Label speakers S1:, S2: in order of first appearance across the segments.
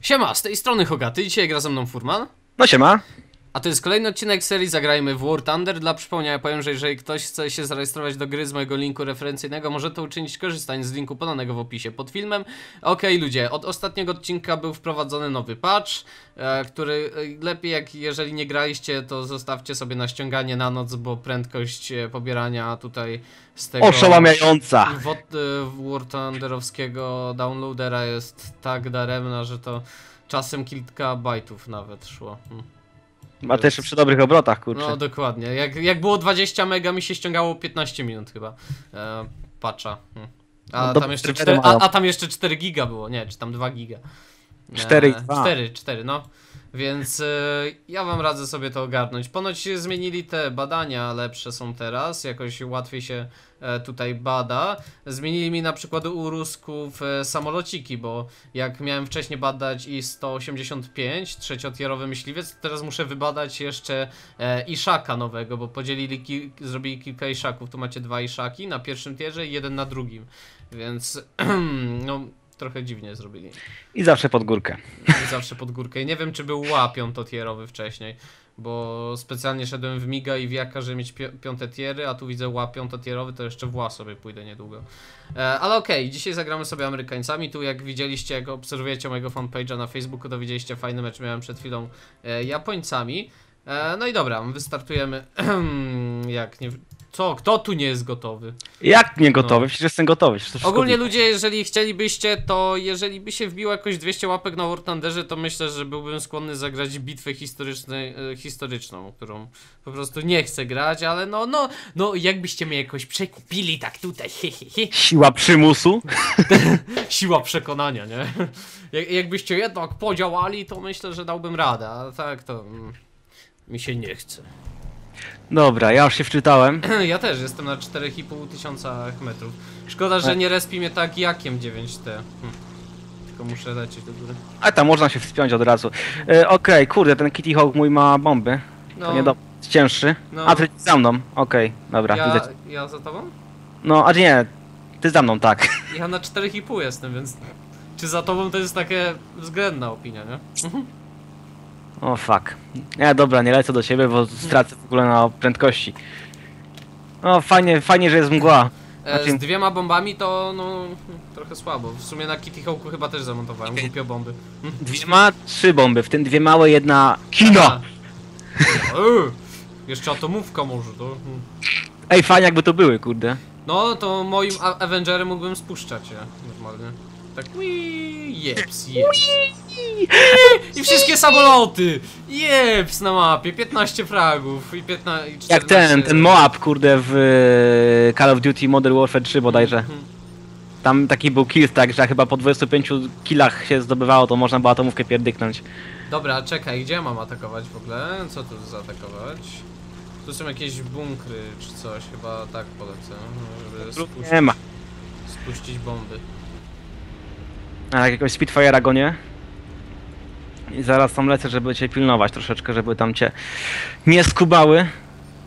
S1: Siema, z tej strony Hogaty, dzisiaj gra ze mną Furman.
S2: No siema.
S1: A to jest kolejny odcinek serii Zagrajmy w War Thunder. Dla przypomnienia powiem, że jeżeli ktoś chce się zarejestrować do gry z mojego linku referencyjnego, może to uczynić korzystając z linku podanego w opisie pod filmem. Okej ludzie, od ostatniego odcinka był wprowadzony nowy patch, e, który e, lepiej jak jeżeli nie graliście, to zostawcie sobie na ściąganie na noc, bo prędkość e, pobierania tutaj z tego...
S2: Oszałamiająca.
S1: Wod, e, War Thunderowskiego downloadera jest tak daremna, że to czasem kilka bajtów nawet szło. Hmm.
S2: A to jeszcze przy dobrych obrotach, kurczę.
S1: No dokładnie. Jak, jak było 20 mega, mi się ściągało 15 minut chyba. E, patcha. Hmm. A,
S2: No,
S1: tam jeszcze
S2: serwery
S1: 4, a, a tam jeszcze 4 giga było, nie, czy tam 2 giga. E,
S2: Cztery i dwa.
S1: 4, 4, no. Więc e, ja wam radzę sobie to ogarnąć. Ponoć zmienili te badania, lepsze są teraz, jakoś łatwiej się e, tutaj bada. Zmienili mi na przykład u Rusków e, samolociki, bo jak miałem wcześniej badać I-185, trzeciotierowy myśliwiec, to teraz muszę wybadać jeszcze Iszaka nowego, bo podzielili, ki zrobili kilka Iszaków. Tu macie dwa Iszaki na pierwszym tierze i jeden na drugim. Więc no, trochę dziwnie zrobili.
S2: I zawsze pod górkę.
S1: I zawsze pod górkę. I nie wiem, czy był ła piątotierowy wcześniej, bo specjalnie szedłem w Miga i w Jaka, żeby mieć pi piąte tiery, a tu widzę ła piątotierowy, to jeszcze w ła sobie pójdę niedługo. E, ale okej, dzisiaj zagramy sobie Amerykańcami. Tu jak widzieliście, jak obserwujecie mojego fanpage'a na Facebooku, to widzieliście fajny mecz miałem przed chwilą e, Japońcami. E, no i dobra, wystartujemy. jak nie... Co? Kto tu nie jest gotowy?
S2: Jak nie
S1: No.
S2: gotowy? Przecież jestem gotowy. Przecież
S1: Ogólnie ludzie, jeżeli chcielibyście, to jeżeli by się wbiło jakoś 200 łapek na War Thunderze, to myślę, że byłbym skłonny zagrać bitwę e, historyczną, którą po prostu nie chcę grać, ale no, no, no, jakbyście mnie jakoś przekupili tak tutaj, he, he, he.
S2: Siła przymusu.
S1: siła przekonania, nie? Jak, jakbyście jednak podziałali, to myślę, że dałbym radę, a tak to mm, mi się nie chce.
S2: Dobra, ja już się wczytałem.
S1: Ja też jestem na 4,5 tysiąca metrów. Szkoda, że nie respi mnie tak jakiem 9T. Hm. Tylko muszę lecieć do góry.
S2: A tam można się wspiąć od razu. E, Okej, kurde, ten Kitty Hawk mój ma bomby.
S1: No,
S2: To nie do... cięższy.
S1: No.
S2: A ty za mną. Okej, dobra,
S1: ja,
S2: cię.
S1: ja za tobą?
S2: No, a nie, ty za mną, tak.
S1: Ja na 4,5 jestem, więc... Czy za tobą to jest takie względna opinia, nie?
S2: O fuck. Nie, dobra, nie lecę do ciebie, bo stracę w ogóle na prędkości. No, fajnie, fajnie, że jest mgła.
S1: E,
S2: Znaczy-
S1: z dwiema bombami to, no, trochę słabo. W sumie na Kitty Hawku chyba też zamontowałem głupio bomby.
S2: Dwie ma trzy bomby, w tym dwie małe, jedna kino!
S1: Jeszcze atomówka może, to... hmm.
S2: Ej, fajnie jakby to były, kurde.
S1: No, to moim Avengerem mógłbym spuszczać je, normalnie. Tak, wii, jeps, jeps. I wszystkie samoloty! Jeps na mapie, 15 fragów i 15... i
S2: Jak
S1: 14
S2: ten, ten Moab, kurde, w e, Call of Duty Modern Warfare 3 bodajże.
S1: Mhm.
S2: Tam taki był kill tak, że chyba po 25 killach się zdobywało, to można było atomówkę pierdyknąć.
S1: Dobra, czekaj, gdzie mam atakować w ogóle? Co tu zaatakować? Tu są jakieś bunkry czy coś, chyba tak polecę, żeby spuścić,
S2: Nie ma.
S1: spuścić bomby.
S2: A jak jakiegoś Spitfire'a gonię. I zaraz tam lecę, żeby cię pilnować troszeczkę, żeby tam cię nie skubały.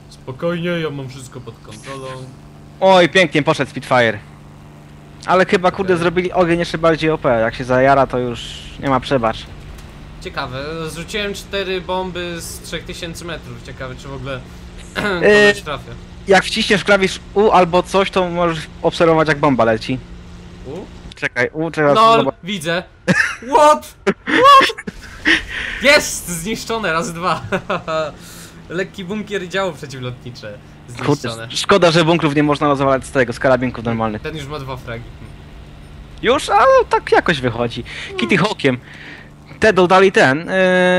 S1: Spokojnie, ja mam wszystko pod kontrolą.
S2: Oj, pięknie poszedł Spitfire. Ale chyba, kurde, zrobili ogień jeszcze bardziej OP. Jak się zajara, to już nie ma przebacz.
S1: Ciekawe, zrzuciłem cztery bomby z 3000 metrów. Ciekawe, czy w ogóle
S2: Yy.
S1: kogoś trafię.
S2: Jak wciśniesz klawisz U albo coś, to możesz obserwować jak bomba leci.
S1: U?
S2: Czekaj, U, trzeba
S1: No,
S2: zobaczyć.
S1: widzę. What? What? Jest! Zniszczone, raz dwa. Lekki bunkier działo przeciwlotnicze. Zniszczone.
S2: Kurde, szkoda, że bunkrów nie można rozwalać z tego, z karabinków normalnych.
S1: Ten już ma dwa fragi.
S2: Już, ale tak jakoś wychodzi. Kitty Hawkiem. Te dodali ten,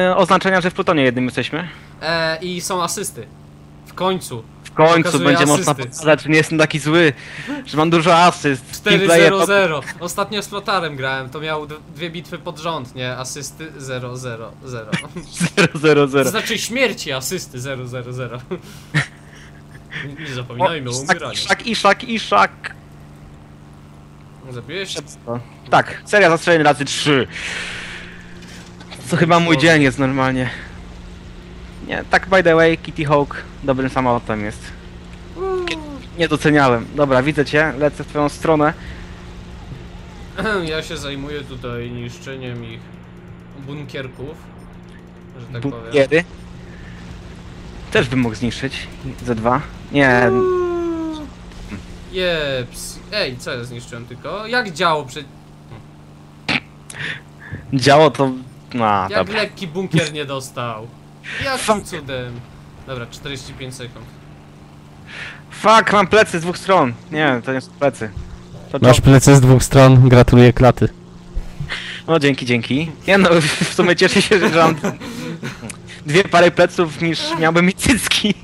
S2: yy, oznaczenia, że w plutonie jednym jesteśmy.
S1: E, I są asysty. W końcu.
S2: W końcu będzie można
S1: asysty.
S2: pokazać, że nie jestem taki zły, że mam dużo asyst. Team player to-
S1: 4-0-0. Ostatnio z flotarem grałem, to miał d- dwie bitwy pod rząd, nie? Asysty 0-0-0.
S2: 0, 0,
S1: To
S2: 0.
S1: znaczy śmierci asysty 0-0-0. Nie- Nie zapominajmy o umieraniu.
S2: Iszak, Iszak, Iszak.
S1: Zabiłeś?
S2: Tak, seria zastrzeleń razy 3. To chyba mój dzień jest normalnie. Nie, tak by the way, Kitty Hawk dobrym samolotem jest. Nie doceniałem. Dobra, widzę cię, lecę w twoją stronę.
S1: Ja się zajmuję tutaj niszczeniem ich bunkierków, że tak powiem.
S2: Bunkiery. Też bym mógł zniszczyć. ze dwa. Nie,
S1: Jeps. Ej, co ja zniszczyłem tylko? Jak działo przed...
S2: działo to... No,
S1: Jak
S2: dobra.
S1: lekki bunkier nie dostał? Jakim
S2: Fuck.
S1: cudem? Dobra, 45 sekund.
S2: Fuck, mam plecy z dwóch stron. Nie, to nie są plecy. To
S3: Masz plecy z dwóch stron, gratuluję klaty.
S2: No dzięki, dzięki. Nie no, w sumie cieszę się, że mam dwie pary pleców niż miałbym mieć cycki.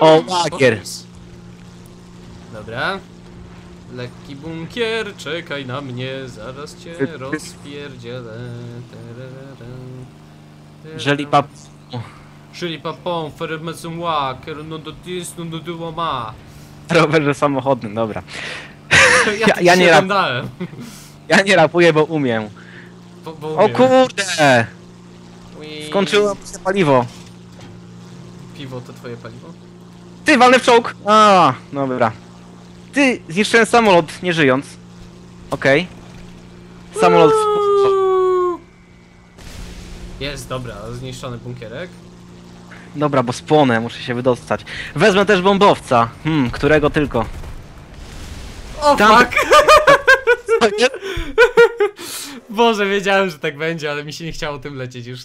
S2: O, lagier.
S1: Fokus. Dobra. Lekki bunkier, czekaj na mnie, zaraz cię rozpierdzielę.
S2: Jeżeli pap...
S1: Czyli papon, fermecum moi, no do tis, no do duo ma.
S2: rowerze samochodnym, dobra.
S1: Ja,
S2: Ja- ja nie rap-. Ja nie rapuję, bo umiem.
S1: Bo, bo
S2: O
S1: umiem.
S2: kurde!
S1: Ui,
S2: Skończyło się paliwo.
S1: Piwo to twoje paliwo?
S2: Ty, walny w czołg! A, dobra. Ty, zniszczyłem samolot, nie żyjąc. Okej. Samolot...
S1: Jest, dobra, zniszczony bunkierek.
S2: Dobra, bo spłonę, muszę się wydostać. Wezmę też bombowca. Hmm, którego tylko.
S1: O
S2: Tam-
S1: fuck! Boże, wiedziałem, że tak będzie, ale mi się nie chciało tym lecieć już.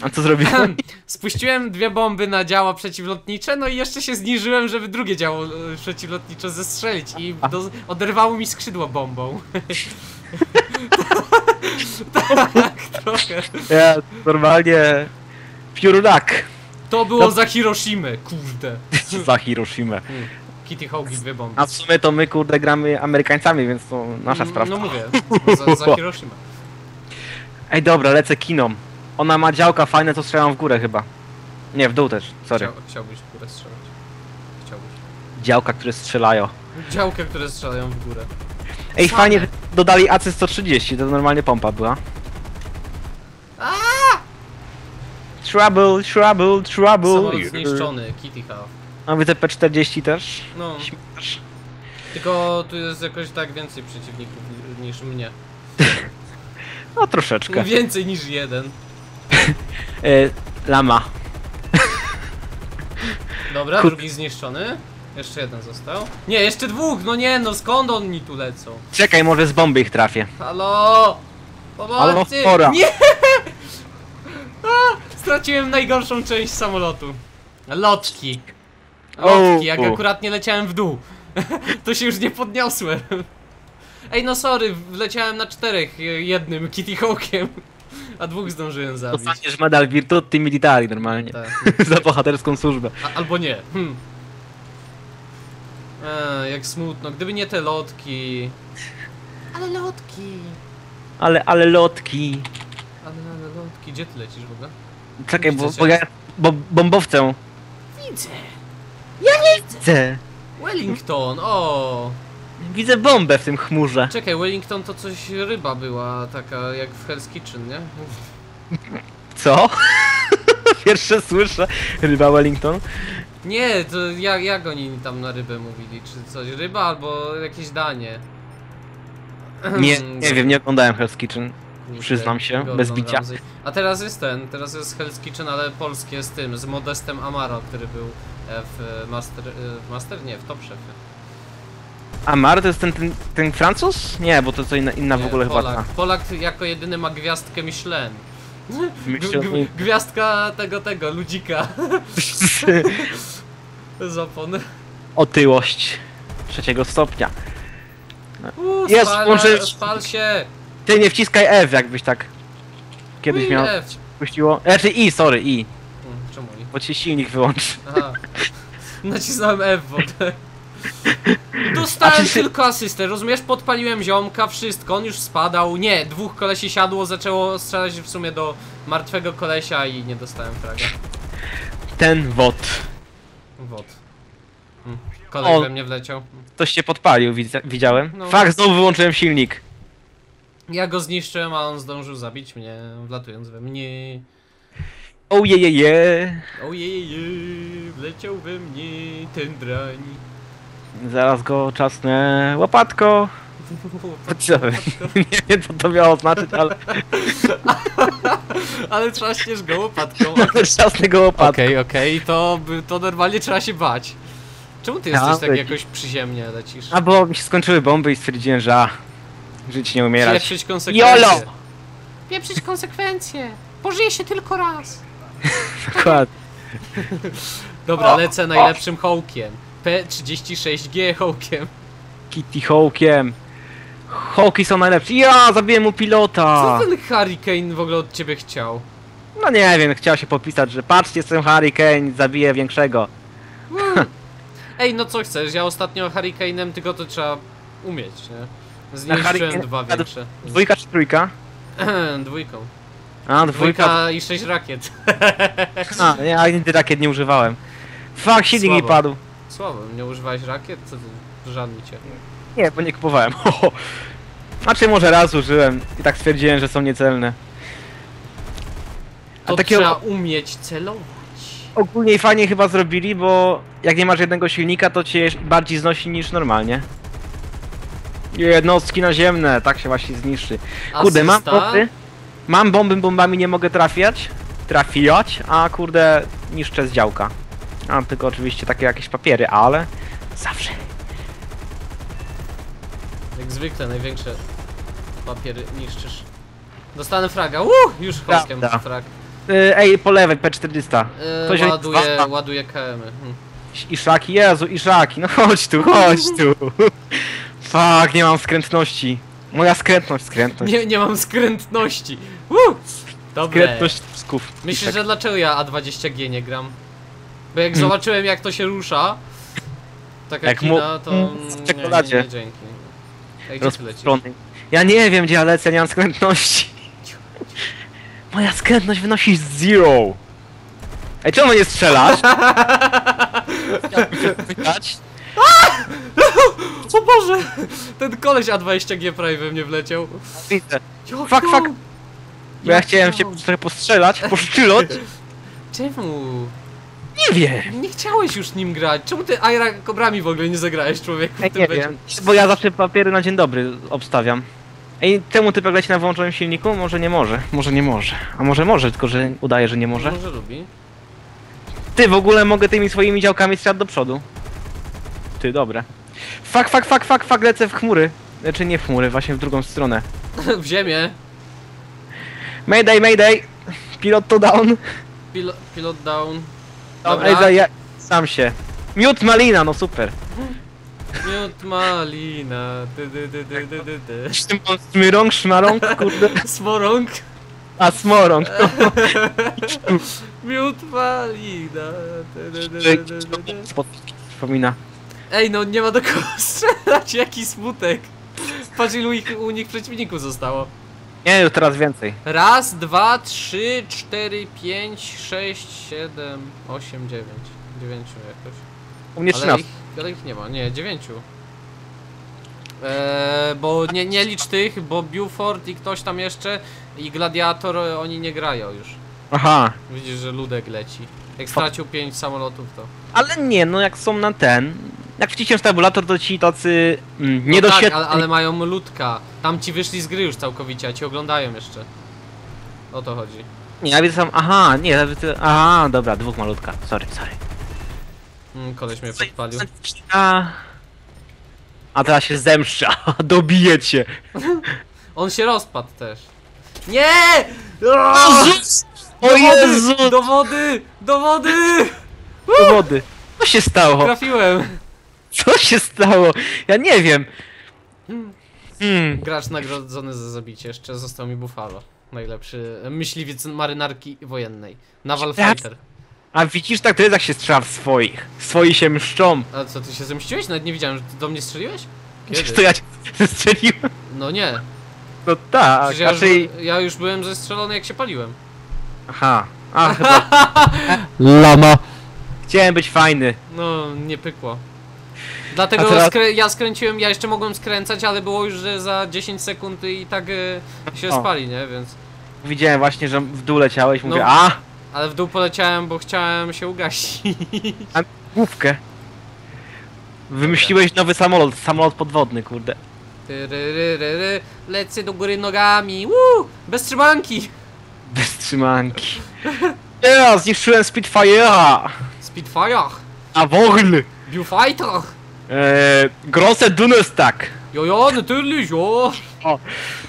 S2: A co zrobiłem?
S1: Spuściłem dwie bomby na działa przeciwlotnicze, no i jeszcze się zniżyłem, żeby drugie działo e, przeciwlotnicze zestrzelić i do, oderwało mi skrzydło bombą. tak, trochę.
S2: Ja normalnie... Piórunak.
S1: To było za Hiroshimę, kurde.
S2: Za Hiroshima.
S1: Kitty Hawk i dwie bomby.
S2: A w sumie to my kurde gramy Amerykańcami, więc to nasza
S1: Mm,
S2: sprawa.
S1: No mówię, za, za Hiroshima.
S2: Ej dobra, lecę kiną. Ona ma działka fajne, to strzelam w górę chyba. Nie, w dół też, sorry.
S1: Chciał, chciałbyś w górę strzelać. Chciałbyś.
S2: Działka, które strzelają.
S1: Działkę, które strzelają w górę.
S2: Ej,
S1: Same.
S2: fajnie, dodali AC-130, to normalnie pompa była. Trouble, trouble, trouble.
S1: Samolot zniszczony, Kitty Hawk.
S2: A widzę P40 też.
S1: No,
S2: Śmiesz.
S1: tylko tu jest jakoś tak więcej przeciwników ni- niż mnie.
S2: No troszeczkę.
S1: Więcej niż jeden.
S2: E, lama.
S1: Dobra, drugi zniszczony. Jeszcze jeden został. Nie, jeszcze dwóch! No nie, no skąd oni tu lecą?
S2: Czekaj, może z bomby ich trafię.
S1: Halo!
S2: Ale
S1: Pomocy!
S2: chora.
S1: Nie! A, straciłem najgorszą część samolotu. Lotki. Lotki, jak
S2: O.
S1: akurat nie leciałem w dół. to się już nie podniosłem. Ej, no sorry, wleciałem na czterech je- jednym Kitty Hawkiem. A dwóch zdążyłem zabić.
S2: Dostaniesz medal Virtuti Militari normalnie.
S1: Tak.
S2: Za bohaterską służbę.
S1: A, albo nie. Hmm. Eee, jak smutno. Gdyby nie te lotki. Ale lotki.
S2: Ale, ale lotki.
S1: Ale, ale lotki. Gdzie ty lecisz w ogóle?
S2: Czekaj, bo,
S1: Widzę
S2: bo ja... Bo bombowcem
S1: Widzę.
S2: widzę.
S1: Wellington, o.
S2: Widzę bombę w tym chmurze.
S1: Czekaj, Wellington to coś ryba była, taka jak w Hell's Kitchen, nie?
S2: Co? Pierwsze słyszę. Ryba Wellington.
S1: Nie, to jak, jak oni tam na rybę mówili? Czy coś? Ryba albo jakieś danie?
S2: Nie, nie wiem, nie oglądałem Hell's Kitchen. Przyznam się,
S1: Gordon
S2: bez bicia.
S1: A teraz jest ten, teraz jest Hell's Kitchen, ale polskie z tym, z Modestem Amaro, który był e, w Master, e, w Master? Nie, w Top Chefie.
S2: A Mar to jest ten, ten, ten Francuz? Nie, bo to co inna, inna w
S1: Nie,
S2: ogóle
S1: Polak.
S2: chyba.
S1: Polak jako jedyny ma gwiazdkę Michelin. G- gwiazdka tego, tego, ludzika z opon.
S2: Otyłość trzeciego stopnia. Jest,
S1: spal,
S2: może-
S1: spal się!
S2: Ty nie wciskaj F, jakbyś tak kiedyś miał.
S1: F.
S2: Puściło. Znaczy I, sorry, I.
S1: Czemu nie?
S2: Bo ci silnik wyłączy.
S1: Aha. Nacisnąłem F w ogóle. Dostałem
S2: się-
S1: tylko asystę, rozumiesz? Podpaliłem ziomka, wszystko, on już spadał. Nie, dwóch kolesi siadło, zaczęło strzelać w sumie do martwego kolesia i nie dostałem fraga.
S2: Ten wod.
S1: Wod. Hmm. Kolej
S2: O.
S1: we mnie wleciał.
S2: Ktoś się podpalił, widz- widziałem.
S1: No.
S2: Fakt, znowu wyłączyłem silnik.
S1: Ja go zniszczyłem, a on zdążył zabić mnie, wlatując we mnie.
S2: O je, je, je.
S1: Ojej, wleciał we mnie ten drań.
S2: Zaraz go czasnę łopatko. Co? Nie wiem co to miało znaczyć, ale
S1: Ale trzaśniesz go łopatką.
S2: czasnę go łopatką.
S1: Okej, okej, to, by- to normalnie trzeba się bać. Czemu ty jesteś
S2: Ja,
S1: tak jakoś przyziemnie lecisz?
S2: A bo mi się skończyły bomby i stwierdziłem, że a, żyć nie umierać.
S1: Pieprzyć konsekwencje.
S2: YOLO!
S1: Pieprzyć konsekwencje. Pożyje się tylko raz.
S2: Dokładnie.
S1: Dobra, lecę najlepszym hołkiem. P36G hołkiem.
S2: Kitty Hawkiem. Hawki są najlepsze. Ja zabiłem mu pilota.
S1: Co ten Hurricane w ogóle od ciebie chciał?
S2: No nie wiem, chciał się popisać, że patrzcie, jestem Hurricane, zabiję większego.
S1: Ej, no co chcesz? Ja ostatnio Hurricane'em tylko to trzeba umieć, nie? Zniszczyłem dwa większe.
S2: Dwójka czy trójka?
S1: Dwójką.
S2: A, dwójka.
S1: Dwójka i sześć rakiet.
S2: A, nie, ja nigdy rakiet nie używałem. Fuck, silnik mi padł.
S1: Słabo, nie używałeś rakiet? Co ty? Żadny cię.
S2: Nie, bo nie kupowałem. Znaczy może raz użyłem i tak stwierdziłem, że są niecelne. A
S1: To
S2: takiego
S1: trzeba umieć celować.
S2: ogólnie i fajnie chyba zrobili, bo jak nie masz jednego silnika, to cię bardziej znosi niż normalnie. Jednostki naziemne, tak się właśnie zniszczy. Kurde, mam
S1: Asysta.
S2: bomby. Mam bomby, bombami nie mogę trafiać. Trafiać, a kurde, niszczę z działka. Mam tylko oczywiście takie jakieś papiery, ale zawsze.
S1: Jak zwykle, największe papiery niszczysz. Dostanę fraga. Uh, już hoskiem
S2: Prawda.
S1: frag.
S2: Yy, ej, po lewej, P400.
S1: Yy,
S2: To się-
S1: ładuję,
S2: a-
S1: ładuję KM. Hmm.
S2: Iszaki, Jezu, Iszaki, no chodź tu, chodź tu. Fuck, nie mam skrętności. Moja skrętność, skrętność.
S1: Nie, nie mam skrętności. Uh, dobre.
S2: Skrętność sków.
S1: Myślisz, że dlaczego ja A20G nie gram? Bo jak zobaczyłem jak to się rusza, taka
S2: Jak mu-
S1: kina, to...
S2: mm,
S1: mm,
S2: w czekoladzie.
S1: Nie, nie, nie, dzięki. Ej, gdzie ty lecisz?
S2: Ja nie wiem, gdzie ja lecę, nie mam skrętności. Moja skrętność wynosi zero. Ej, czemu nie strzelasz? Się
S1: O Boże! Ten koleś A20G prawie we mnie wleciał.
S2: Widzę. Fuck, fuck. Bo ja chciałem się trochę postrzelać, poszczylać.
S1: Czemu?
S2: Nie wiem.
S1: Nie chciałeś już nim grać. Czemu ty Aira Kobrami w ogóle nie zagrałeś, człowieku? w
S2: Ej,
S1: tym
S2: nie wiem. Bo ja zawsze papiery na dzień dobry obstawiam. Ej, temu typek leci na wyłączonym silniku? Może nie może. Może nie może. A może może, tylko że udaje, że nie może.
S1: Może lubi.
S2: Ty, w ogóle mogę tymi swoimi działkami strzelać do przodu. Ty, dobre. Fuck, fuck, fuck, fuck, fuck, lecę w chmury. Znaczy nie w chmury, właśnie w drugą stronę.
S1: w ziemię.
S2: Mayday, mayday! Pilot to down.
S1: Pilo pilot down.
S2: Dobra. Ej, ja sam się. Miód malina, no super.
S1: Miód malina. Dy, dy, dy.
S2: Smyrąg, szmarąg, kurde.
S1: Smorąg.
S2: A, smorąg.
S1: Miód malina.
S2: Spod- Przypomina.
S1: Ej, no nie ma do kogo strzelać, jaki smutek. Patrz ilu ich, u nich przeciwników zostało.
S2: Nie, już teraz więcej.
S1: Raz, dwa, trzy, cztery, pięć, sześć, siedem, osiem, dziewięć. Dziewięciu jakoś.
S2: U mnie
S1: Ale
S2: 13.
S1: ich, ale ich nie ma, nie, dziewięciu. Eee, bo nie, nie licz tych, bo Buford i ktoś tam jeszcze i Gladiator e, oni nie grają już.
S2: Aha.
S1: Widzisz, że Ludek leci. Jak stracił pięć samolotów to.
S2: Ale nie, no jak są na ten... Jak wciśniesz tabulator, to ci tacy mm,
S1: No tak, ale, ale mają ludka. Tam ci wyszli z gry już całkowicie, a ci oglądają jeszcze. O to chodzi.
S2: Nie, ja widzę sam... Aha, nie, ja widzę... Aha, dobra, dwóch malutka. Sorry, sorry.
S1: Mm, koleś mnie podpalił.
S2: A, a teraz się zemszcza. Dobiję cię.
S1: On się rozpadł też. Nie!
S2: O
S1: Do
S2: Jezu!
S1: wody! Do wody! Do wody!
S2: Do wody. Co się stało?
S1: Trafiłem!
S2: Co się stało? Ja nie wiem. Hmm.
S1: Gracz nagrodzony za zabicie. Jeszcze został mi Buffalo. Najlepszy myśliwiec marynarki wojennej. Naval
S2: Ja-
S1: Fighter.
S2: A widzisz, tak to jest jak się strzela w swoich. Swoi się mszczą.
S1: A co, ty się zemściłeś? Nawet nie widziałem, że ty do mnie strzeliłeś? Kiedy?
S2: to ja cię strzeliłem?
S1: No nie.
S2: No tak,
S1: Przecież ja już,
S2: raczej...
S1: by- ja już byłem zestrzelony jak się paliłem.
S2: Aha. A, chyba
S3: Lama.
S2: chciałem być fajny.
S1: No, nie pykło. Dlatego
S2: A teraz-
S1: skrę ja skręciłem, ja jeszcze mogłem skręcać, ale było już, że za 10 sekund i tak e, się
S2: O.
S1: spali, nie? Więc...
S2: Widziałem właśnie, że w dół leciałeś, mówię,
S1: No.
S2: a,
S1: Ale w dół poleciałem, bo chciałem się ugasić.
S2: główkę. Wymyśliłeś nowy samolot, samolot podwodny, kurde.
S1: Tyryryryry, Lecę do góry nogami. Woo! Bez trzymanki!
S2: Bez trzymanki. Ja zniszczyłem Spitfire'a!
S1: Spitfire!
S2: A Wogl!
S1: Viewfighter!
S2: Eee, Grosse Dunestak!
S1: Jo, jo, natürlich, jo!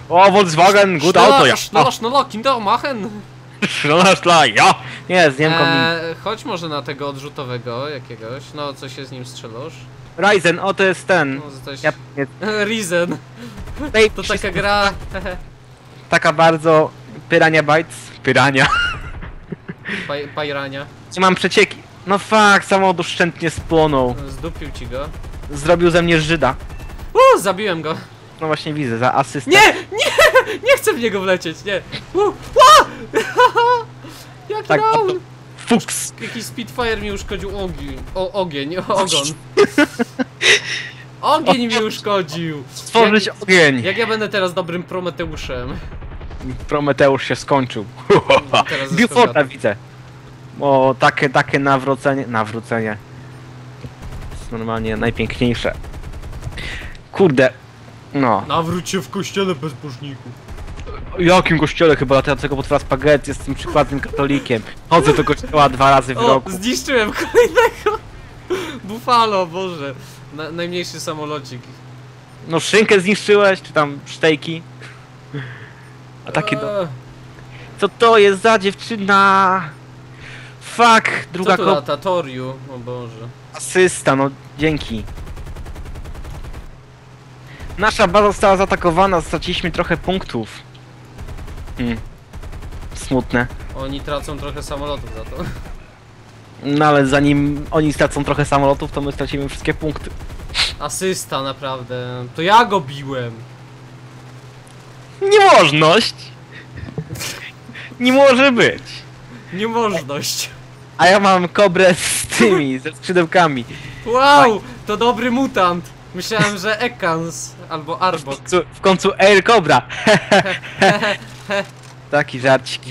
S2: O, Volkswagen, gut Auto, ja.
S1: Schneller, schneller, Kinder machen!
S2: Schneller, schneller, ja! Nie, z Niemką
S1: Eee, chodź może na tego odrzutowego jakiegoś. No, co się z nim strzelasz?
S2: Ryzen, o to jest ten.
S1: No.
S2: Ja, nie, tutaj
S1: To taka gra...
S2: taka bardzo... Pyrania Bytes. Pyrania.
S1: Paj- Pajrania.
S2: Mam przecieki. No fuck, samochód szczętnie spłonął.
S1: Zdupił ci go.
S2: Zrobił ze mnie Żyda.
S1: Uuu, zabiłem go.
S2: No właśnie widzę, za asystę.
S1: Nie! Nie! Nie chcę w niego wlecieć, nie! Ła! Jaki
S2: Tak,
S1: down!
S2: Fuks!
S1: Jakiś Spitfire mi uszkodził ogień. O, ogień, ogon. Ogień mi uszkodził.
S2: Stworzyć
S1: Jak,
S2: ogień!
S1: jak ja będę teraz dobrym Prometeuszem?
S2: Prometeusz się skończył. Beauforta
S1: jestem
S2: widzę. O, takie, takie nawrócenie. Nawrócenie. Jest normalnie najpiękniejsze. Kurde. No.
S1: Nawróć się w kościele bezbożników.
S2: Jakim kościele chyba latającego potwora spaghetti jestem przykładnym katolikiem. Chodzę do kościoła dwa razy w
S1: O,
S2: roku.
S1: zniszczyłem kolejnego. Buffalo, boże. Na, najmniejszy samolocik.
S2: No szynkę zniszczyłeś, czy tam sztejki. A takie do...
S1: Eee,
S2: Co to jest za dziewczyna? Fuck, druga
S1: Co tu
S2: kop...
S1: lata? Toriu, o Boże.
S2: Asysta, no dzięki. Nasza baza została zaatakowana, straciliśmy trochę punktów. Hmm. Smutne.
S1: Oni tracą trochę samolotów za to.
S2: No ale zanim oni stracą trochę samolotów, to my stracimy wszystkie punkty.
S1: Asysta, naprawdę. To ja go biłem.
S2: Niemożność! Nie może być.
S1: Niemożność.
S2: A ja mam kobrę z tymi, ze skrzydełkami.
S1: Wow, to dobry mutant. Myślałem, że Ekans albo Arbok.
S2: W końcu, w końcu Air Cobra. Taki żarcik.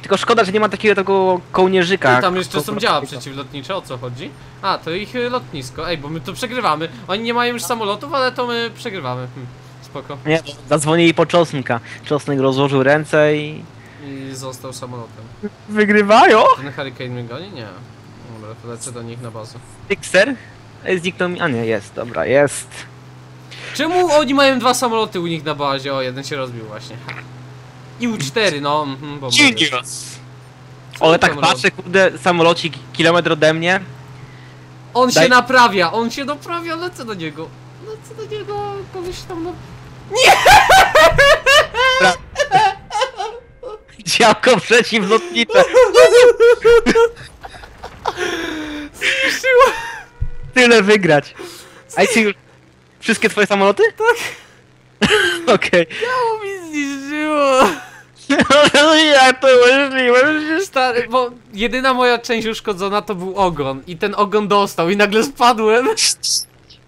S2: Tylko szkoda, że nie ma takiego tego kołnierzyka.
S1: Tam jeszcze są działa przeciwlotnicze, o co chodzi? A, to ich y, lotnisko. Ej, bo my to przegrywamy. Oni nie mają już samolotów, ale to my przegrywamy. Hm, spoko.
S2: Nie, zadzwonili po Czosnka. Czosnek rozłożył ręce i...
S1: I został samolotem.
S2: Wygrywają!
S1: Ten Hurricane mnie goni? Nie. Dobra, to lecę do nich na bazę.
S2: Fixer? Ej, Zniknął mi... A nie, jest, dobra, jest.
S1: Czemu oni mają dwa samoloty u nich na bazie? O, jeden się rozbił właśnie. I U4, no, mhm, bo
S2: Genius! Ale tak patrzę, kurde, samolocik kilometr ode mnie.
S1: On się
S2: Daj-
S1: naprawia, on się naprawia, lecę do niego. Lecę do niego, kogoś tam no...
S2: Działko przeciwlotnicze!
S1: Zniszczyło!
S2: Tyle wygrać! A ty już... Wszystkie twoje samoloty? Tak. Okej.
S1: Ciało mi zniszczyło!
S2: Jak to możliwe?
S1: Stary, bo jedyna moja część uszkodzona to był ogon i ten ogon dostał i nagle spadłem.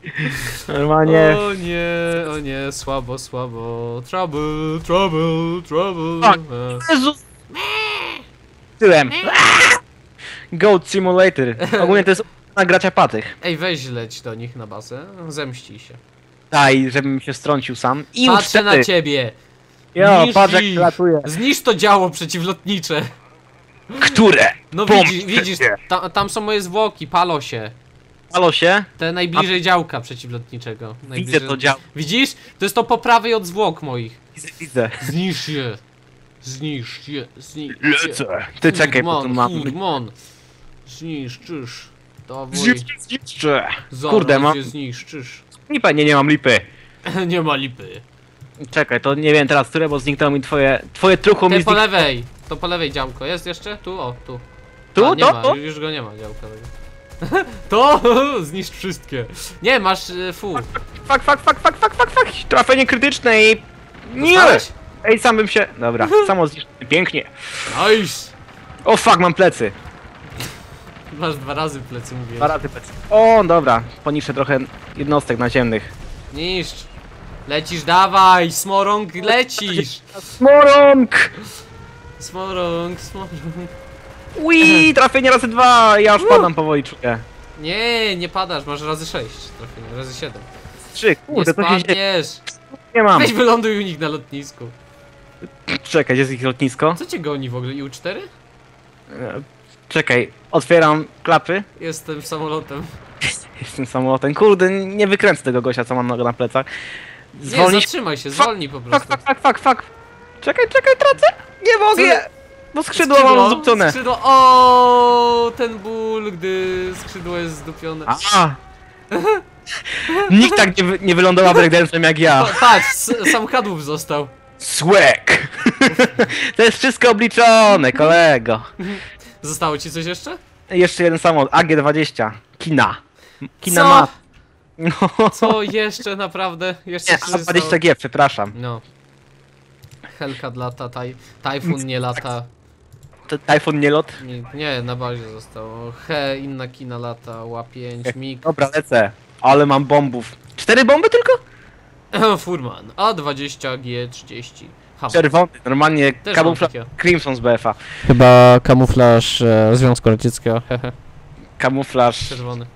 S2: Normalnie...
S1: O nie, o nie, słabo, słabo. Trouble, trouble, trouble.
S2: Tak.
S1: E.
S2: Jezus! Tyłem. Goat Simulator. Ogólnie to jest nagracza patych.
S1: Ej, weź leć do nich na bazę, zemścij się.
S2: Daj, żebym się strącił sam. I już
S1: Patrzę na
S2: wtedy.
S1: ciebie!
S2: Jo,
S1: Niszcz
S2: patrz jak
S1: ich.
S2: latuje.
S1: Zniszcz to działo przeciwlotnicze!
S2: Które?
S1: No widzisz, widzisz, ta, tam są moje zwłoki, palo się.
S2: Halo się?
S1: Te najbliżej działka przeciwlotniczego.
S2: Widzę
S1: Najbliżej...
S2: to dział.
S1: Widzisz? To jest to po prawej od zwłok moich.
S2: Widzę, widzę.
S1: Zniszcz je. Zniszcz je. Zniszcz je.
S2: Lecę. Ty czekaj, bo tu mam...
S1: Hurman. Zniszczysz. Dawaj.
S2: Zniszczę.
S1: Zaraz
S2: Kurde, mam...
S1: zniszczysz.
S2: Lipę, nie, nie mam lipy.
S1: Nie ma lipy.
S2: Czekaj, to nie wiem teraz które, bo zniknęło mi twoje... Twoje trucho mi
S1: Te po
S2: znik...
S1: lewej. To po lewej działko. Jest jeszcze? Tu? O, tu.
S2: Tu?
S1: A, nie
S2: To?
S1: ma, już go nie ma działka tego. To zniszcz wszystkie. Nie, masz y, fu.
S2: Fuck, fuck, fuck, fuck, fuck, fuck, fuck. Trafienie krytyczne i... Nie!
S1: Dostałeś?
S2: Ej, sam bym się... Dobra, samo zniszczę. Pięknie.
S1: Nice.
S2: O fuck, mam plecy.
S1: Masz dwa razy plecy mówię.
S2: Dwa razy plecy. O, dobra. Poniższe trochę jednostek naziemnych.
S1: Niszcz. Lecisz, dawaj, smorąg, lecisz.
S2: Smorąg!
S1: Smorąg, smorąg.
S2: Ui, trafienie razy dwa! Ja już padam powoli, czuję.
S1: Nie, nie padasz, masz razy sześć trafienia, razy siedem.
S2: Trzy,
S1: Nie
S2: kurde, to się dzieje.
S1: spadniesz.
S2: Nie mam.
S1: Weź wyląduj u nich na lotnisku.
S2: Czekaj, jest ich lotnisko.
S1: Co cię goni w ogóle, IU-4?
S2: E, Czekaj, otwieram klapy.
S1: Jestem samolotem.
S2: Jestem samolotem. Kurde, nie wykręcę tego gościa, co mam na, na plecach.
S1: Nie,
S2: Zwolnić.
S1: zatrzymaj się, zwolnij po
S2: Fuck,
S1: prostu.
S2: fuck, fuck, fuck, fuck. Czekaj, czekaj, tracę. Nie mogę. Bo skrzydło mam zdupcone.
S1: Skrzydło, o, ten ból, gdy skrzydło jest zdupione.
S2: A. Nikt tak nie, wy, nie wylądował breakdance'em jak ja.
S1: Pa- Patrz, s- sam kadłub został.
S2: Swag! To jest wszystko obliczone, kolego.
S1: Zostało ci coś jeszcze?
S2: Jeszcze jeden samolot, AG-20. Kina. Kina
S1: Co?
S2: ma. No.
S1: Co jeszcze naprawdę? Jeszcze
S2: Nie,
S1: ci coś zostało?
S2: A20G, przepraszam.
S1: No. Hellcat lata, taj, Tajfun nie lata.
S2: To Typhoon nie lot?
S1: Nie, nie, na bazie zostało. He, inna kina lata, ła-5, mig.
S2: Dobra, lecę. Ale mam bombów. Cztery bomby tylko?
S1: Furman, A20, G30. Ha,
S2: Czerwony, normalnie
S1: Też
S2: kamufla
S1: mam takie.
S2: Crimson z BFA.
S3: Chyba kamuflaż e, Związku Radzieckiego. hehe.
S2: Kamuflaż
S1: czerwony.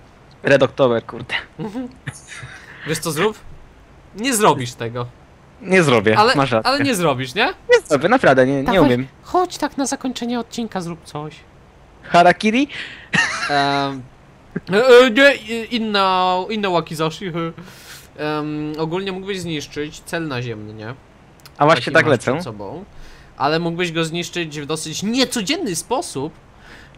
S2: Red October, kurde.
S1: Wiesz co zrób? Nie zrobisz tego.
S2: Nie zrobię,
S1: Ale,
S2: masz rację.
S1: ale nie zrobisz, nie?
S2: Nie zrobię, naprawdę, nie, nie umiem.
S1: Chodź tak na zakończenie odcinka, zrób coś.
S2: Harakiri?
S1: Um, e, nie, inna, inna Wakizashi. Um, ogólnie mógłbyś zniszczyć cel naziemny, nie?
S2: A właśnie
S1: Taki
S2: tak lecę.
S1: Sobą, ale mógłbyś go zniszczyć w dosyć niecodzienny sposób,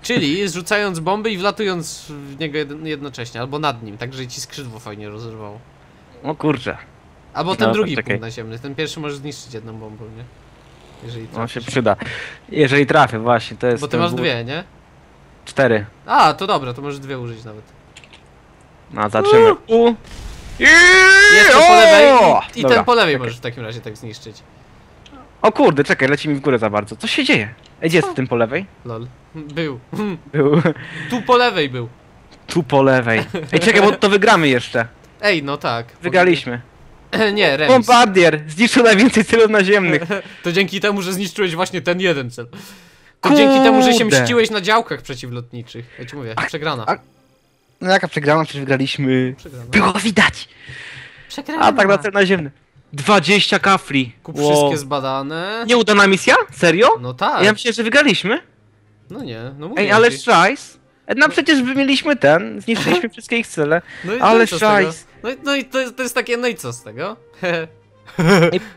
S1: czyli zrzucając bomby i wlatując w niego jed- jednocześnie, albo nad nim, tak że ci skrzydło fajnie rozrywało.
S2: O kurczę,
S1: Albo ten
S2: No,
S1: drugi
S2: czekaj.
S1: punkt naziemny, ten pierwszy możesz zniszczyć jedną bombą, nie? Jeżeli
S2: on się
S1: trafisz.
S2: przyda. Jeżeli trafię, właśnie, to jest...
S1: Bo ty masz dwie, nie?
S2: Cztery.
S1: A, to dobra, to możesz dwie użyć nawet.
S2: No, zaczynamy. U.
S1: Jeszcze po lewej i, i ten po lewej
S2: czekaj.
S1: możesz w takim razie tak zniszczyć.
S2: O kurde, czekaj, leci mi w górę za bardzo. Co się dzieje? Ej, gdzie jest tym po lewej?
S1: Lol. Był.
S2: Był.
S1: Tu po lewej był.
S2: Tu po lewej. Ej, czekaj, bo to wygramy jeszcze.
S1: Ej, no tak.
S2: Wygraliśmy.
S1: Nie, remis.
S2: Bombardier zniszczył najwięcej celów naziemnych.
S1: To dzięki temu, że zniszczyłeś właśnie ten jeden cel. To dzięki temu, że się
S2: Kurde.
S1: mściłeś na działkach przeciwlotniczych. Ja ci mówię, przegrana.
S2: a- No jaka przegrana, przecież wygraliśmy.
S1: Przegrana.
S2: Było widać.
S1: Przegrana.
S2: A tak na cel naziemny. 20 kafli.
S1: Kup
S2: Wow.
S1: wszystkie zbadane.
S2: Nieudana misja? Serio?
S1: No tak.
S2: Ja myślę, że wygraliśmy.
S1: No nie, no mówię
S2: Ej, ale szajs. No przecież my mieliśmy ten, zniszczyliśmy wszystkie ich cele.
S1: no i,
S2: ale
S1: no
S2: szajs.
S1: No, i- no i to jest, to jest takie, no i co z tego?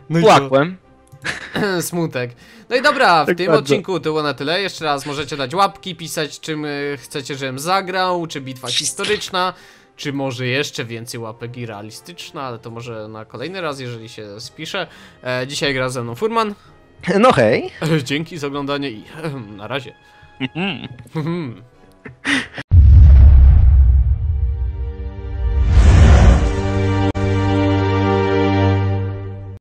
S1: No i
S2: Płakłem.
S1: Smutek. No i dobra, w
S2: Tak
S1: tym
S2: bardzo.
S1: odcinku to było na tyle. Jeszcze raz możecie dać łapki, pisać czym y, chcecie, żebym zagrał, czy bitwa historyczna, czy może jeszcze więcej łapek i realistyczna, ale to może na kolejny raz, jeżeli się spisze. E, dzisiaj gra ze mną Furman.
S2: No hej.
S1: Dzięki za oglądanie i na razie. Mhm.